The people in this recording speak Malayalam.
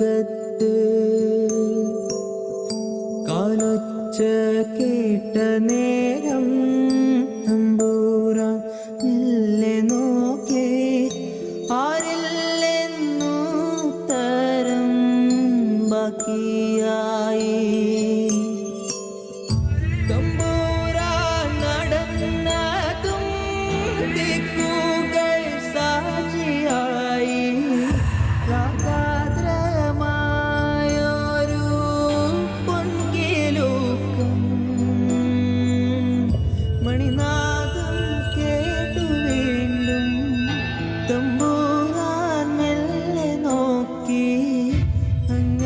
ലോകത്ത് കാലൊച്ച കേട്ട നേരം തമ്പൂരാൻ മെല്ലെ നോക്കേ. ബാക്കിയായി. നടന്നതും ദിക്കൂ.